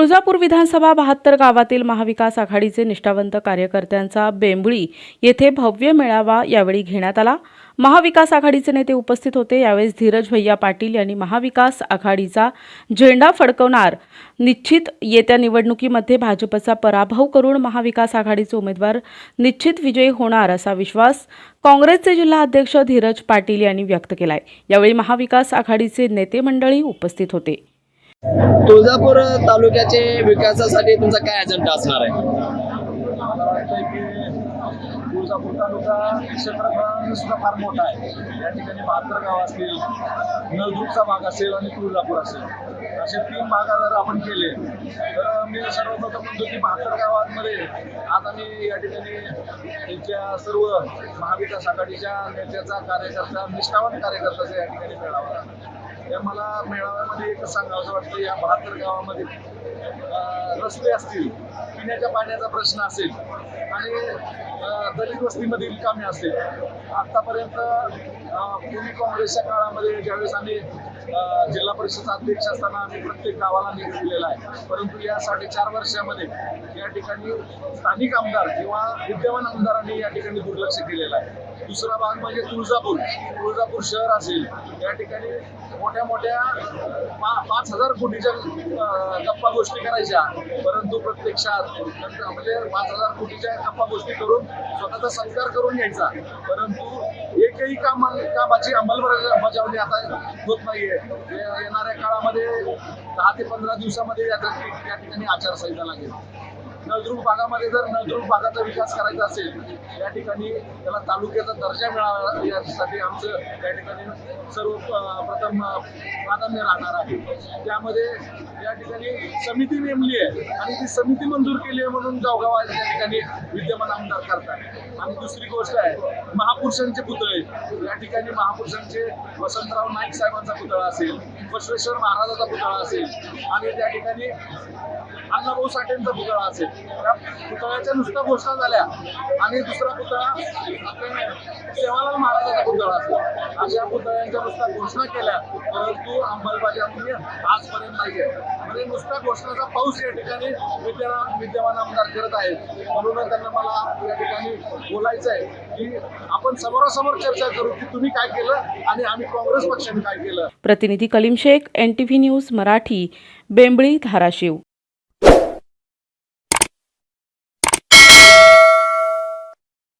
तुळजापूर विधानसभा बहात्तर गावातील महाविकास आघाडीचे निष्ठावंत कार्यकर्त्यांचा बेंबळी येथे भव्य मेळावा यावेळी घेण्यात आला. महाविकास आघाडीचे नेते उपस्थित होते. यावेळेस धीरज भैया पाटील यांनी महाविकास आघाडीचा झेंडा फडकवणार निश्चित येत्या निवडणुकीमध्ये भाजपचा पराभव करून महाविकास आघाडीचे उमेदवार निश्चित विजयी होणार असा विश्वास काँग्रेसचे जिल्हा अध्यक्ष धीरज पाटील यांनी व्यक्त केलाय. यावेळी महाविकास आघाडीचे नेते मंडळी उपस्थित होते. तुळजापूर तालुक्याचे विकासासाठी तुमचा काय अजेंडा असणार आहे? मला वाटतंय तुळजापूर तालुका क्षेत्रफळाने सुद्धा फार मोठा आहे. या ठिकाणी बहात्तर गाव असतील नळदुर्गचा भाग असेल आणि तुळजापूर असेल. असे तीन भाग जर आपण केले तर मी सर्वप्रथम म्हणतो की बहात्तर गावांमध्ये आज आम्ही या ठिकाणी त्यांच्या सर्व महाविकास आघाडीच्या नेत्याचा कार्यकर्ता निष्ठावान कार्यकर्त्याचा या ठिकाणी मेळावा या मला मेळाव्यामध्ये एकच सांगावं वाटतं या बहात्तर गावामध्ये रस्ते असतील पिण्याच्या पाण्याचा प्रश्न असेल आणि दलित वस्तीमधील कामे असेल आत्तापर्यंत पूर्वी काँग्रेसच्या काळामध्ये ज्यावेळेस आम्ही जिल्हा परिषदचा अध्यक्ष असताना आम्ही प्रत्येक गावाला निधी दिलेला आहे. परंतु या साडेचार वर्षामध्ये या ठिकाणी स्थानिक आमदार किंवा विद्यमान आमदारांनी या ठिकाणी दुर्लक्ष केलेलं आहे. दुसरा भाग म्हणजे तुळजापूर. तुळजापूर शहर असेल या ठिकाणी मोठ्या मोठ्या पा- पाच हजार कोटीच्या गप्पा गोष्टी करायच्या. परंतु प्रत्यक्षात नंतर म्हणजे पाच हजार कोटीच्या गप्पा गोष्टी करून स्वतःचा सत्कार करून घ्यायचा. परंतु एकही काम कामाची अंमलबजावणी आता होत नाहीये. येणाऱ्या काळामध्ये दहा ते पंधरा दिवसामध्ये याचा या ठिकाणी आचारसंहिता लागेल. नळदुर्ग भागामध्ये जर नळदुर्ग भागाचा विकास करायचा असेल या ठिकाणी त्याला तालुक्याचा दर्जा मिळावा यासाठी आमचं या ठिकाणी सर्व प्रथम प्राधान्य राहणार आहे. त्यामध्ये या ठिकाणी समिती नेमली आहे आणि ती समिती मंजूर केली आहे म्हणून गावगावात या ठिकाणी विद्यमान आमदार करतात आणि दुसरी गोष्ट आहे महापुरुषांचे पुतळे. या ठिकाणी महापुरुषांचे वसंतराव नाईक साहेबांचा पुतळा असेल बसवेश्वर महाराजाचा पुतळा असेल आणि त्या ठिकाणी अण्णाभाऊ साठेंचा पुतळा असेल. त्या पुतळ्याच्या नुसत्या घोषणा झाल्या आणि दुसरा पुतळा सेवालाल महाराजाचा पुतळा असेल. अशा पुतळ्यांच्या नुसत्या घोषणा केल्या परंतु अंमलबजावणी आजपर्यंत नाहीये. म्हणजे नुसत्या घोषणाचा पाऊस या ठिकाणी विद्यमान विद्यमान आमदार करत आहेत. म्हणून त्यांना मला या ठिकाणी बोलायचं आहे की आपण समोरासमोर चर्चा करू की तुम्ही काय केलं आणि आम्ही काँग्रेस पक्षाने काय केलं. प्रतिनिधी Kaleem Shaikh N T V news Marathi Bembali Dharashiv.